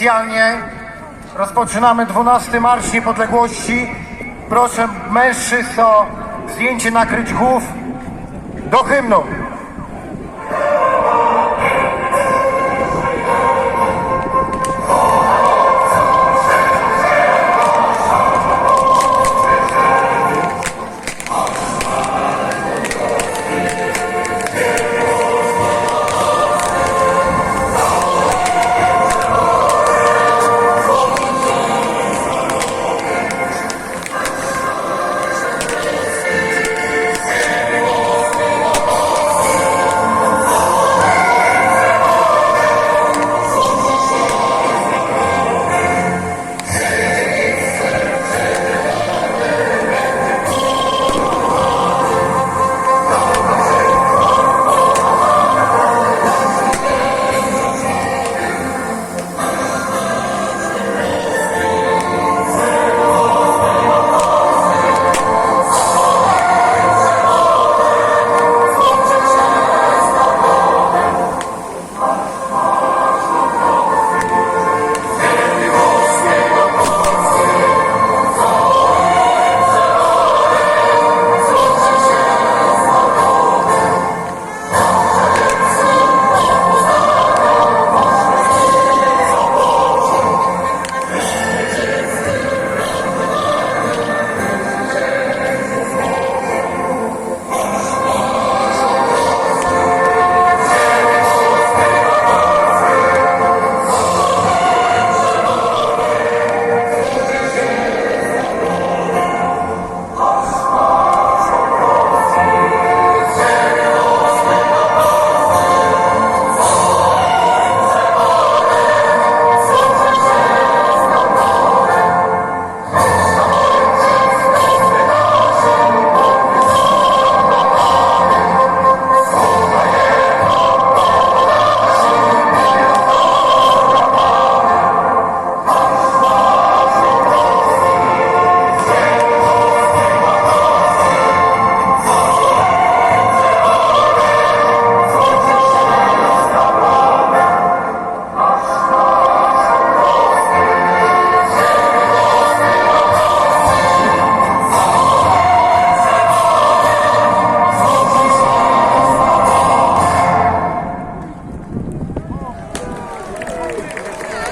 oficjalnie rozpoczynamy 12 Marsz Niepodległości. Proszę mężczyzn o zdjęcie nakryć głów do hymnu.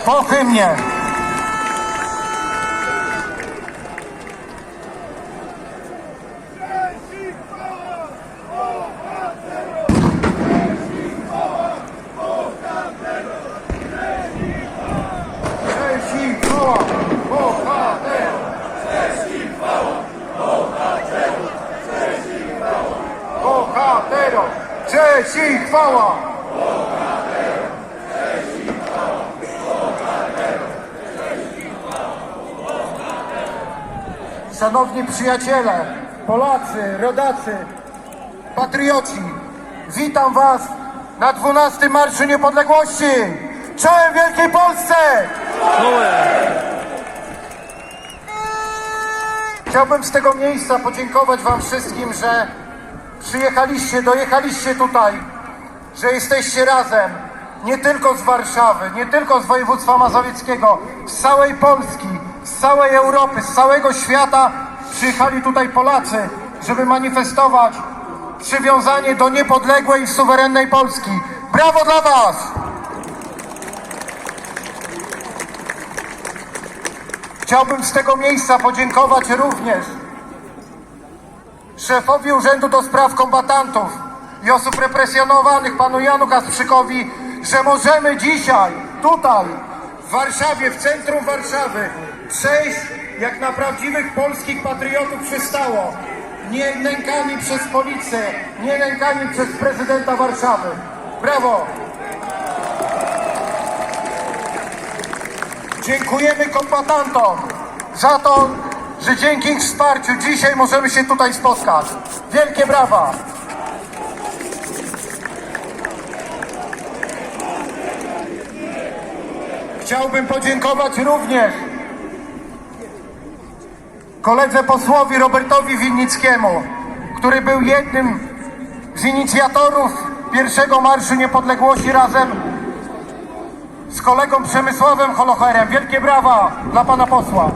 Pochy mnie! Szanowni przyjaciele, Polacy, rodacy, patrioci, witam Was na 12 Marszu Niepodległości! Czołem Wielkiej Polsce! Chciałbym z tego miejsca podziękować Wam wszystkim, że przyjechaliście, dojechaliście tutaj, że jesteście razem, nie tylko z Warszawy, nie tylko z województwa mazowieckiego, z całej Polski, z całej Europy, z całego świata przyjechali tutaj Polacy, żeby manifestować przywiązanie do niepodległej suwerennej Polski. Brawo dla Was! Chciałbym z tego miejsca podziękować również szefowi Urzędu do Spraw Kombatantów i Osób Represjonowanych, panu Janu Kasprzykowi, że możemy dzisiaj, tutaj, w Warszawie, w centrum Warszawy, przejść jak na prawdziwych polskich patriotów przystało. Nie nękani przez policję, nie nękani przez prezydenta Warszawy. Brawo! Dziękujemy kombatantom za to, że dzięki ich wsparciu dzisiaj możemy się tutaj spotkać. Wielkie brawa! Chciałbym podziękować również koledze posłowi Robertowi Winnickiemu, który był jednym z inicjatorów pierwszego Marszu Niepodległości razem z kolegą Przemysławem Holocherem. Wielkie brawa dla pana posła.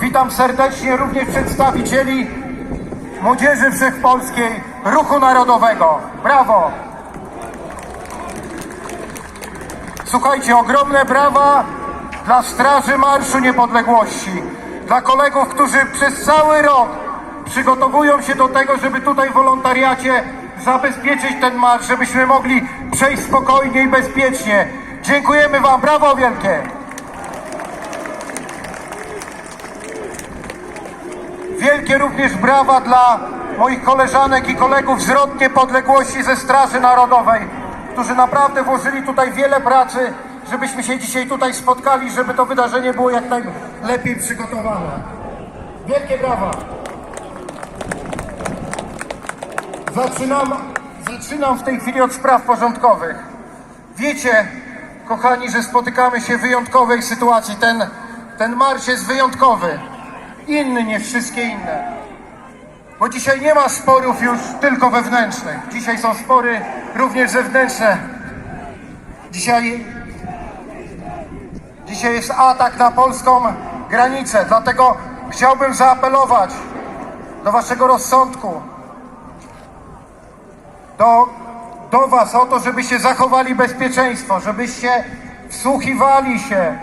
Witam serdecznie również przedstawicieli Młodzieży Wszechpolskiej Ruchu Narodowego. Brawo! Słuchajcie, ogromne brawa dla Straży Marszu Niepodległości, dla kolegów, którzy przez cały rok przygotowują się do tego, żeby tutaj w wolontariacie zabezpieczyć ten marsz, żebyśmy mogli przejść spokojnie i bezpiecznie. Dziękujemy Wam, brawo wielkie! Wielkie również brawa dla moich koleżanek i kolegów z Rot Niepodległości ze Straży Narodowej, którzy naprawdę włożyli tutaj wiele pracy, żebyśmy się dzisiaj tutaj spotkali, żeby to wydarzenie było jak najlepiej przygotowane. Wielkie brawa! Zaczynam, zaczynam w tej chwili od spraw porządkowych. Wiecie, kochani, że spotykamy się w wyjątkowej sytuacji. Ten, ten marsz jest wyjątkowy. Inny niż wszystkie inne. Bo dzisiaj nie ma sporów już tylko wewnętrznych. Dzisiaj są spory również zewnętrzne. Dzisiaj, dzisiaj jest atak na polską granicę. Dlatego chciałbym zaapelować do waszego rozsądku, do, do Was o to, żebyście zachowali bezpieczeństwo, żebyście wsłuchiwali się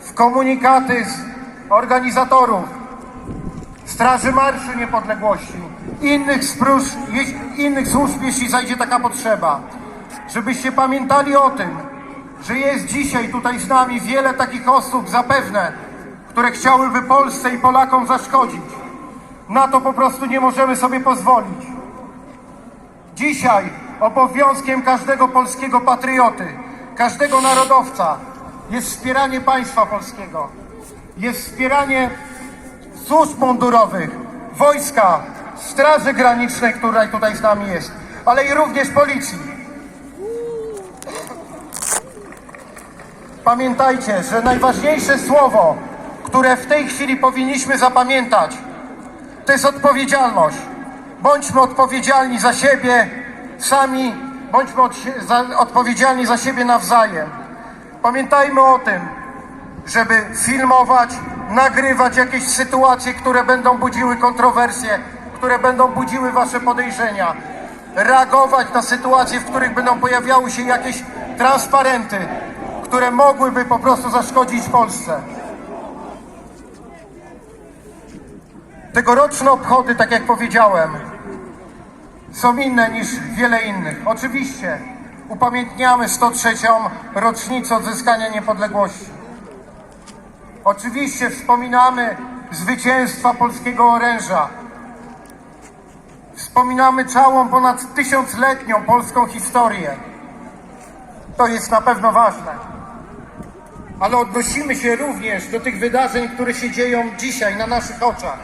w komunikaty z organizatorów Straży Marszu Niepodległości, innych, spróż, innych służb, jeśli zajdzie taka potrzeba. Żebyście pamiętali o tym, że jest dzisiaj tutaj z nami wiele takich osób, zapewne, które chciałyby Polsce i Polakom zaszkodzić. Na to po prostu nie możemy sobie pozwolić. Dzisiaj obowiązkiem każdego polskiego patrioty, każdego narodowca jest wspieranie państwa polskiego, jest wspieranie służb mundurowych, wojska, straży granicznej, która tutaj z nami jest, ale i również policji. Pamiętajcie, że najważniejsze słowo, które w tej chwili powinniśmy zapamiętać, to jest odpowiedzialność. Bądźmy odpowiedzialni za siebie sami, bądźmy od, za, odpowiedzialni za siebie nawzajem. Pamiętajmy o tym, żeby filmować, nagrywać jakieś sytuacje, które będą budziły kontrowersje, które będą budziły wasze podejrzenia. Reagować na sytuacje, w których będą pojawiały się jakieś transparenty, które mogłyby po prostu zaszkodzić Polsce. Tegoroczne obchody, tak jak powiedziałem, są inne niż wiele innych. Oczywiście upamiętniamy 103. rocznicę odzyskania niepodległości. Oczywiście wspominamy zwycięstwa polskiego oręża, Wspominamy całą ponad tysiącletnią polską historię. To jest na pewno ważne. Ale odnosimy się również do tych wydarzeń, które się dzieją dzisiaj na naszych oczach,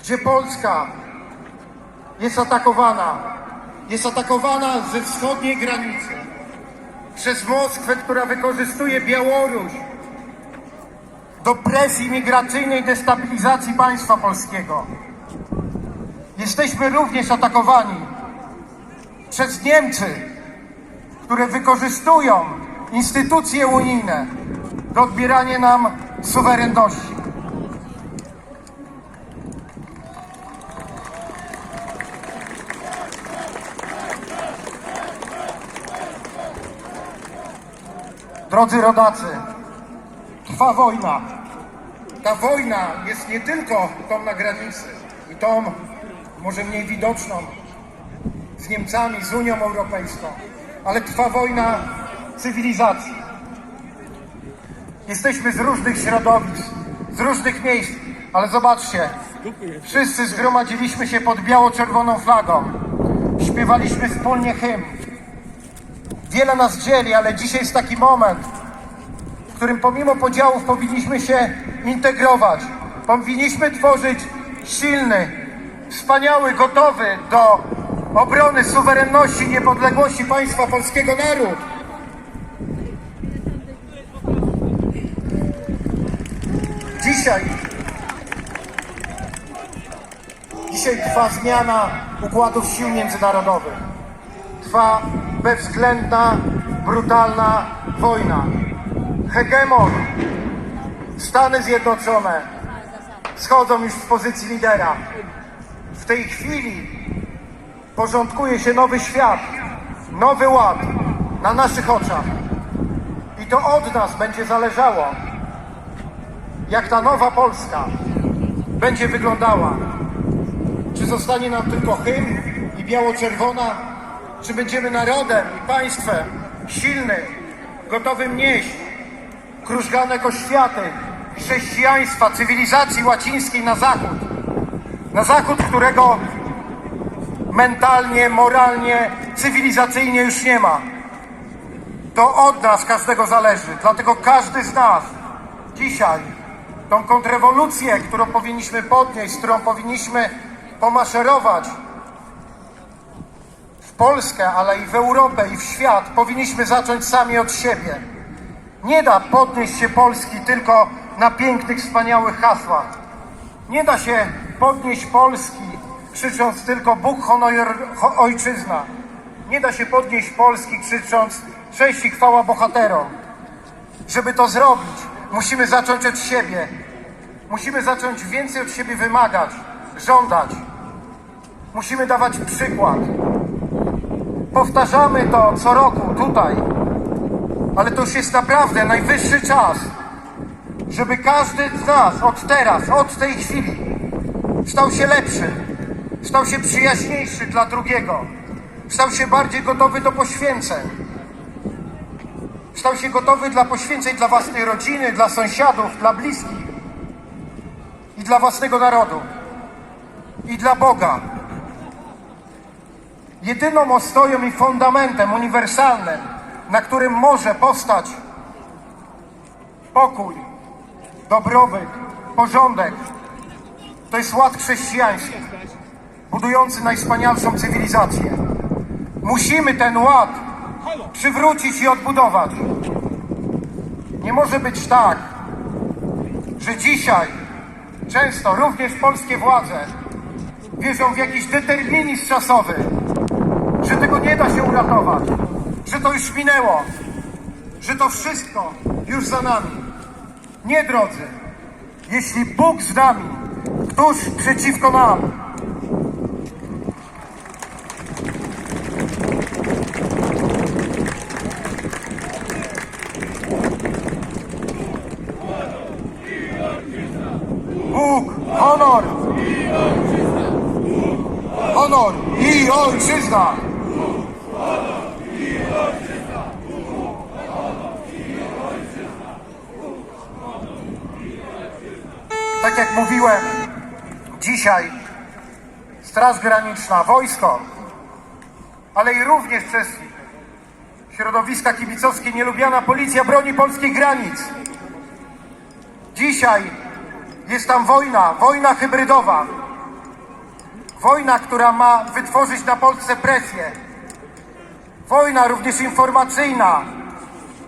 gdzie Polska jest atakowana. Jest atakowana ze wschodniej granicy przez Moskwę, która wykorzystuje Białoruś do presji migracyjnej, destabilizacji państwa polskiego. Jesteśmy również atakowani przez Niemcy, które wykorzystują instytucje unijne do odbierania nam suwerenności. Drodzy rodacy, trwa wojna. Ta wojna jest nie tylko tą na granicy i tą może mniej widoczną z Niemcami, z Unią Europejską, ale trwa wojna cywilizacji. Jesteśmy z różnych środowisk, z różnych miejsc, ale zobaczcie, wszyscy zgromadziliśmy się pod biało-czerwoną flagą. Śpiewaliśmy wspólnie hymn. Wiele nas dzieli, ale dzisiaj jest taki moment, w którym pomimo podziałów powinniśmy się integrować. Powinniśmy tworzyć silny, wspaniały, gotowy do obrony suwerenności niepodległości państwa polskiego naród. Dzisiaj Dzisiaj trwa zmiana układów sił międzynarodowych. Trwa bezwzględna, brutalna wojna. Hegemon, Stany Zjednoczone schodzą już z pozycji lidera. Tej chwili porządkuje się nowy świat, nowy ład na naszych oczach. I to od nas będzie zależało, jak ta nowa Polska będzie wyglądała. Czy zostanie nam tylko hymn i biało-czerwona, czy będziemy narodem i państwem silnym, gotowym nieść krużganek oświaty, chrześcijaństwa, cywilizacji łacińskiej na zachód. Na zachód, którego mentalnie, moralnie, cywilizacyjnie już nie ma. To od nas każdego zależy. Dlatego każdy z nas dzisiaj tą kontrrewolucję, którą powinniśmy podnieść, którą powinniśmy pomaszerować w Polskę, ale i w Europę i w świat, powinniśmy zacząć sami od siebie. Nie da podnieść się Polski tylko na pięknych, wspaniałych hasłach. Nie da się podnieść Polski krzycząc tylko Bóg, honor, ho, ojczyzna. Nie da się podnieść Polski krzycząc cześć i chwała bohaterom. Żeby to zrobić, musimy zacząć od siebie. Musimy zacząć więcej od siebie wymagać, żądać. Musimy dawać przykład. Powtarzamy to co roku tutaj, ale to już jest naprawdę najwyższy czas, żeby każdy z nas od teraz, od tej chwili stał się lepszy, stał się przyjaźniejszy dla drugiego, stał się bardziej gotowy do poświęceń. Stał się gotowy dla poświęceń dla własnej rodziny, dla sąsiadów, dla bliskich i dla własnego narodu i dla Boga. Jedyną ostoją i fundamentem uniwersalnym, na którym może powstać pokój, dobrobyt, porządek, to jest ład chrześcijański, budujący najwspanialszą cywilizację. Musimy ten ład przywrócić i odbudować. Nie może być tak, że dzisiaj często również polskie władze wierzą w jakiś determinizm czasowy, że tego nie da się uratować, że to już minęło, że to wszystko już za nami. Nie, drodzy, jeśli Bóg z nami, któż przeciwko nam? Bóg, honor, honor i ojczyzna. Tak jak mówiłem, dzisiaj Straż Graniczna, wojsko, ale i również przez środowiska kibicowskie nielubiana policja broni polskich granic. Dzisiaj jest tam wojna, wojna hybrydowa. Wojna, która ma wytworzyć na Polsce presję. Wojna również informacyjna,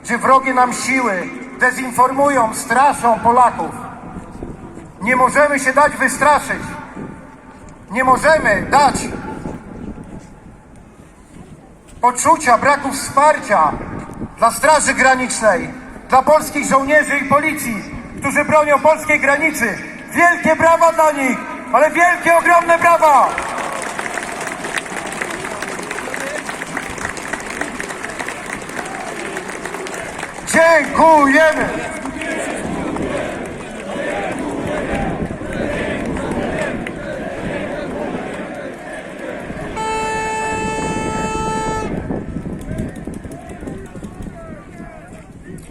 gdzie wrogie nam siły dezinformują, straszą Polaków. Nie możemy się dać wystraszyć. Nie możemy dać poczucia braku wsparcia dla Straży Granicznej, dla polskich żołnierzy i policji, którzy bronią polskiej granicy. Wielkie brawa dla nich, ale wielkie, ogromne brawa! Dziękujemy!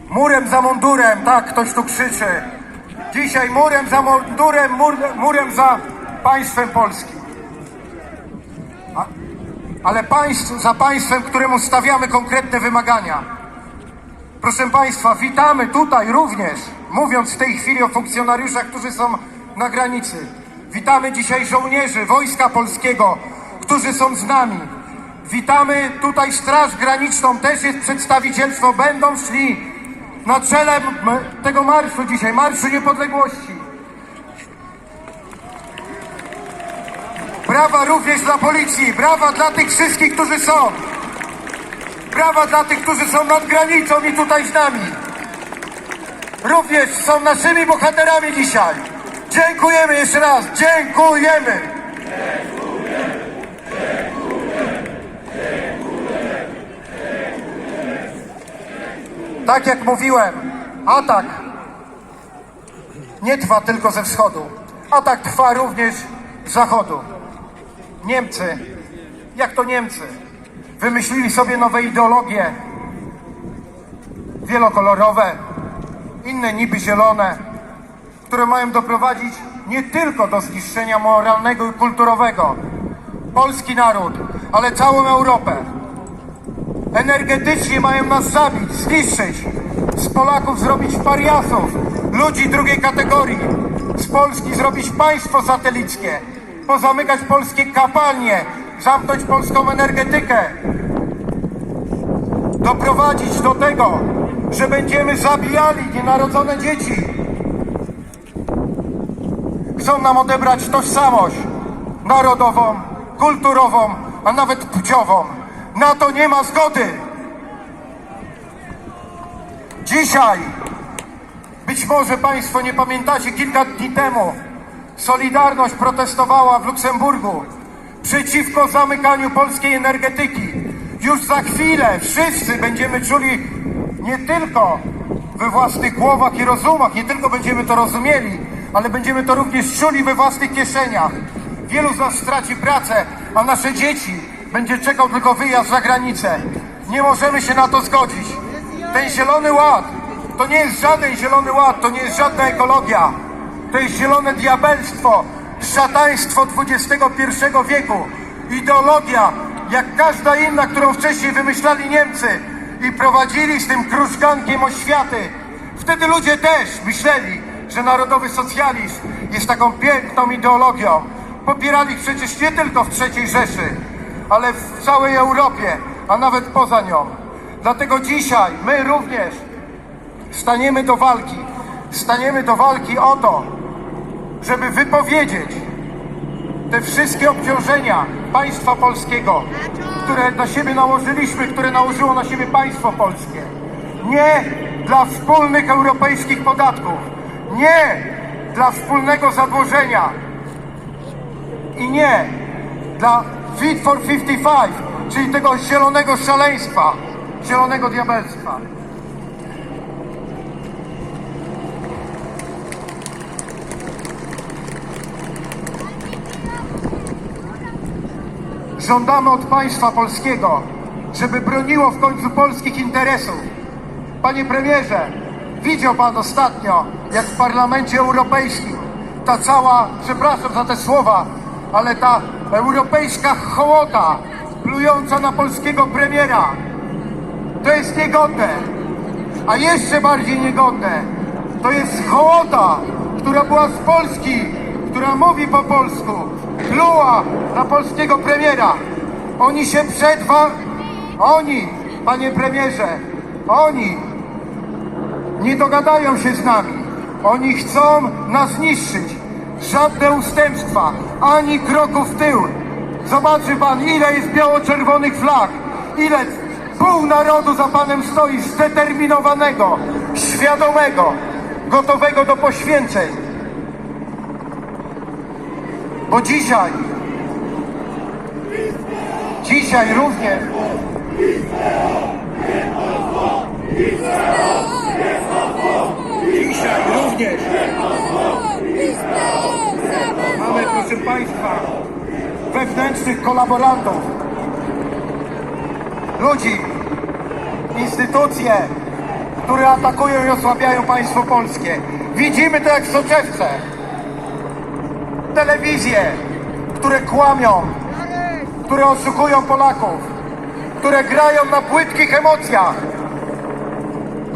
Murem za mundurem, tak ktoś tu krzyczy. Dzisiaj murem za mundurem, mur, murem za państwem polskim. A, ale państw, za państwem, któremu stawiamy konkretne wymagania. Proszę Państwa, witamy tutaj również, mówiąc w tej chwili o funkcjonariuszach, którzy są na granicy. Witamy dzisiaj żołnierzy Wojska Polskiego, którzy są z nami. Witamy tutaj Straż Graniczną, też jest przedstawicielstwo, będą szli na czele m- tego marszu dzisiaj, Marszu Niepodległości. Brawa również dla policji, brawa dla tych wszystkich, którzy są. Brawa dla tych, którzy są nad granicą i tutaj z nami. Również są naszymi bohaterami dzisiaj. Dziękujemy jeszcze raz. Dziękujemy. Tak jak mówiłem, atak nie trwa tylko ze wschodu. Atak trwa również z zachodu. Niemcy, jak to Niemcy, wymyślili sobie nowe ideologie wielokolorowe, inne niby zielone, które mają doprowadzić nie tylko do zniszczenia moralnego i kulturowego polski naród, ale całą Europę. Energetycznie mają nas zabić, zniszczyć, z Polaków zrobić pariasów, ludzi drugiej kategorii, z Polski zrobić państwo satelickie, pozamykać polskie kapalnie, zamknąć polską energetykę, doprowadzić do tego, że będziemy zabijali nienarodzone dzieci. Chcą nam odebrać tożsamość narodową, kulturową, a nawet płciową. Na to nie ma zgody. Dzisiaj, być może Państwo nie pamiętacie, kilka dni temu Solidarność protestowała w Luksemburgu przeciwko zamykaniu polskiej energetyki. Już za chwilę wszyscy będziemy czuli nie tylko we własnych głowach i rozumach, nie tylko będziemy to rozumieli, ale będziemy to również czuli we własnych kieszeniach. Wielu z nas straci pracę, a nasze dzieci będzie czekał tylko wyjazd za granicę. Nie możemy się na to zgodzić. Ten zielony ład to nie jest żaden zielony ład, to nie jest żadna ekologia. To jest zielone diabelstwo, szataństwo XXI wieku. Ideologia, jak każda inna, którą wcześniej wymyślali Niemcy i prowadzili z tym krużgankiem oświaty. Wtedy ludzie też myśleli, że narodowy socjalizm jest taką piękną ideologią. Popierali przecież nie tylko w III Rzeszy, ale w całej Europie, a nawet poza nią. Dlatego dzisiaj my również staniemy do walki. Staniemy do walki o to, żeby wypowiedzieć te wszystkie obciążenia państwa polskiego, które na siebie nałożyliśmy, które nałożyło na siebie państwo polskie. Nie dla wspólnych europejskich podatków, nie dla wspólnego zadłużenia i nie dla Fit for 55, czyli tego zielonego szaleństwa, zielonego diabelstwa. Żądamy od państwa polskiego, żeby broniło w końcu polskich interesów. Panie premierze, widział pan ostatnio, jak w Parlamencie Europejskim ta cała, przepraszam za te słowa, ale ta europejska hołota plująca na polskiego premiera to jest niegodne. A jeszcze bardziej niegodne to jest hołota, która była z Polski, która mówi po polsku, pluła na polskiego premiera. Oni się przed wam, oni, panie premierze, oni nie dogadają się z nami. Oni chcą nas zniszczyć. Żadne ustępstwa, ani kroku w tył. Zobaczy pan, ile jest biało-czerwonych flag, ile pół narodu za panem stoi, zdeterminowanego, świadomego, gotowego do poświęceń. Bo dzisiaj, dzisiaj również Dzisiaj również mamy, proszę Państwa, wewnętrznych kolaborantów, ludzi, instytucje, które atakują i osłabiają państwo polskie. Widzimy to jak w soczewce. Telewizje, które kłamią, które oszukują Polaków, które grają na płytkich emocjach,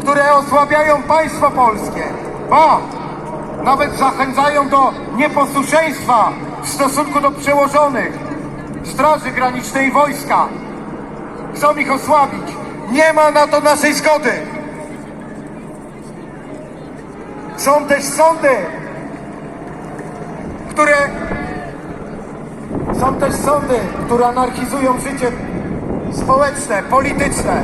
które osłabiają państwo polskie, ba, nawet zachęcają do nieposłuszeństwa w stosunku do przełożonych Straży Granicznej i wojska. Chcą ich osłabić. Nie ma na to naszej zgody. Są też sądy, które są też sądy, które anarchizują życie społeczne, polityczne,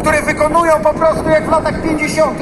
które wykonują po prostu jak w latach 50.